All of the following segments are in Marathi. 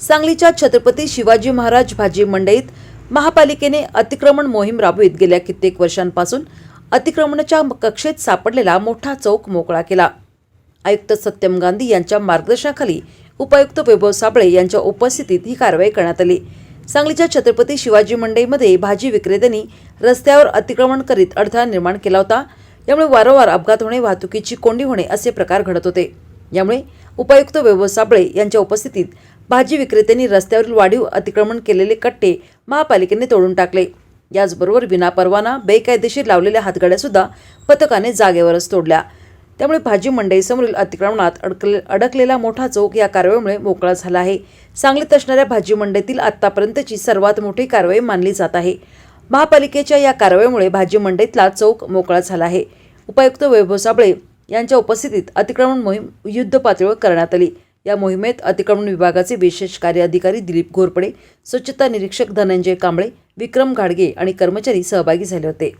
सांगलीच्या छत्रपती शिवाजी महाराज भाजी मंडईत महापालिकेने अतिक्रमण मोहीम राबवित. गेल्या कित्येक वर्षांपासून अतिक्रमणाच्या कक्षेत सापडलेला मोठा चौक मोकळा केला. आयुक्त सत्यम गांधी यांच्या मार्गदर्शनाखाली उपायुक्त वैभव साबळे यांच्या उपस्थितीत ही कारवाई करण्यात आली. सांगलीच्या छत्रपती शिवाजी मंडईमध्ये भाजी विक्रेत्यांनी रस्त्यावर अतिक्रमण करीत अडथळा निर्माण केला होता. यामुळे वारंवार अपघात होणे वाहतुकीची कोंडी होणे असे प्रकार घडत होते. यामुळे उपायुक्त वैभव साबळे यांच्या उपस्थितीत भाजी विक्रेत्यांनी रस्त्यावरील वाढीव अतिक्रमण केलेले कट्टे महापालिकेने तोडून टाकले. याचबरोबर विनापरवाना बेकायदेशीर लावलेल्या हातगाड्या सुद्धा पथकाने जागेवरच तोडल्या. त्यामुळे भाजी मंडईसमोरील अतिक्रमणात अडकले अडकलेला मोठा चौक या कारवाईमुळे मोकळा झाला आहे. सांगलीत असणाऱ्या भाजी मंडईतील आतापर्यंतची सर्वात मोठी कारवाई मानली जात आहे. महापालिकेच्या या कारवाईमुळे भाजी मंडईतला चौक मोकळा झाला आहे. उपायुक्त वैभव साबळे यांच्या उपस्थितीत अतिक्रमण मोहीम युद्ध पातळीवर करण्यात आली. या मोहिमेत अतिक्रमण विभागाचे विशेष कार्य अधिकारी दिलीप घोरपडे स्वच्छता निरीक्षक धनंजय कांबळे विक्रम घाडगे आणि कर्मचारी सहभागी झाले होते.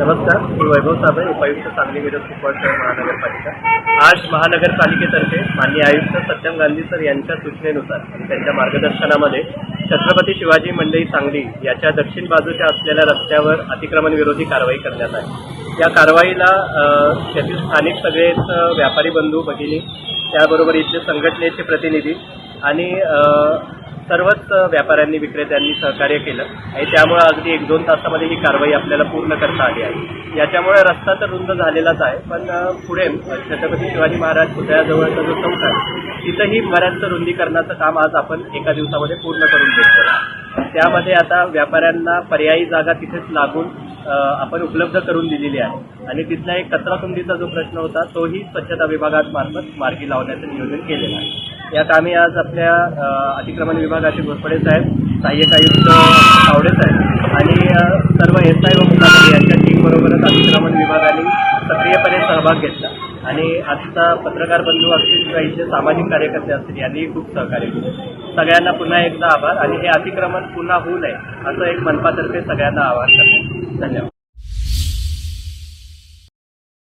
नमस्कार मी वैभव साबळे उपायुक्त सांगली विरोध कुपवाड महानगरपालिका. आज महानगरपालिकेतर्फे माननीय आयुक्त सत्यम गांधी सर यांच्या सूचनेनुसार आणि त्यांच्या मार्गदर्शनामध्ये छत्रपती शिवाजी मंडई सांगली याच्या दक्षिण बाजूच्या असलेल्या रस्त्यावर अतिक्रमण विरोधी कारवाई करण्यात आहे या कारवाईला त्यातील स्थानिक सगळेच व्यापारी बंधू भगिनी त्याबरोबर इथले संघटनेचे प्रतिनिधी आणि सर्वच व्यापाऱ्यांनी विक्रेत्यांनी सहकार्य केलं आणि त्यामुळे अगदी एक दोन तासामध्ये ही कारवाई आपल्याला पूर्ण करता आली आहे. याच्यामुळे रस्ता तर रुंद झालेलाच आहे पण पुढे छत्रपती शिवाजी महाराज पुतळ्याजवळचा जो चौक आहे तिथंही बऱ्याचसं रुंदीकरणाचं काम आज आपण एका दिवसामध्ये पूर्ण करून घेतलं त्यामध्ये आता व्यापाऱ्यांना पर्यायी जागा तिथेच लागून आपण उपलब्ध करून दिलेली आहे. आणि तिथला एक कचराकुंडीचा जो प्रश्न होता तोही स्वच्छता विभागामार्फत मार्गी लावण्याचं नियोजन केलेलं आहे. या कामी आज आपल्या अतिक्रमण विभागाचे घोरपडे साहेब सहाय्यक आयुक्त तावडे साहेब आणि सर्व एस आय व मुख्यमंत्री यांच्या टीमबरोबरच अतिक्रमण विभागाने सक्रियपणे सहभाग घेतला. आणि आजचा पत्रकार बंधू असतील किंवा इथले सामाजिक कार्यकर्ते असतील यांनीही खूप सहकार्य केलं. सगळ्यांना पुन्हा एकदा आभार आणि हे अतिक्रमण पुन्हा होऊ नये असं एक मनपातर्फे सगळ्यांना आवाहन करते. धन्यवाद.